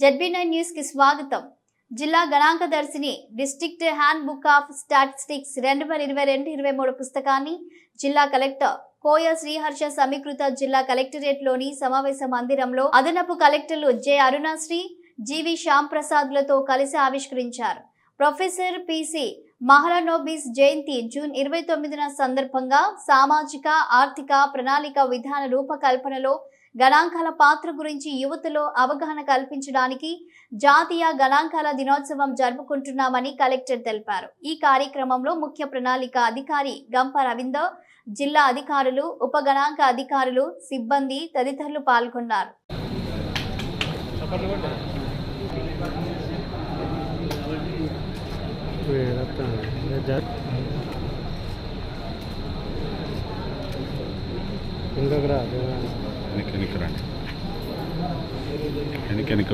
ZB nine న్యూస్కి స్వాగతం. జిల్లా గణాంక దర్శిని district handbook of statistics రెండు వేల ఇరవై రెండు ఇరవై మూడు పుస్తకాన్ని జిల్లా కలెక్టర్ కోయ శ్రీహర్ష సమీకృత జిల్లా కలెక్టరేట్లోని సమావేశ మందిరంలో అదనపు కలెక్టర్లు జె అరుణశ్రీ జీవి శ్యాంప్రసాద్లతో కలిసి ఆవిష్కరించారు. ప్రొఫెసర్ పిసి మహలనోబిస్ జయంతి జూన్ ఇరవై తొమ్మిదిన సందర్భంగా సామాజిక ఆర్థిక ప్రణాళిక విధాన రూపకల్పనలో గణాంకాల పాత్ర గురించి యువతలో అవగాహన కల్పించడానికి జాతీయ గణాంకాల దినోత్సవం జరుపుకుంటున్నామని కలెక్టర్ తెలిపారు. ఈ కార్యక్రమంలో ముఖ్య ప్రణాళిక అధికారి గంప రవీందర్ జిల్లా అధికారులు ఉప గణాంక అధికారులు సిబ్బంది తదితరులు పాల్గొన్నారు. gue datang ngejat ini kerah ini kerah ini kerah ini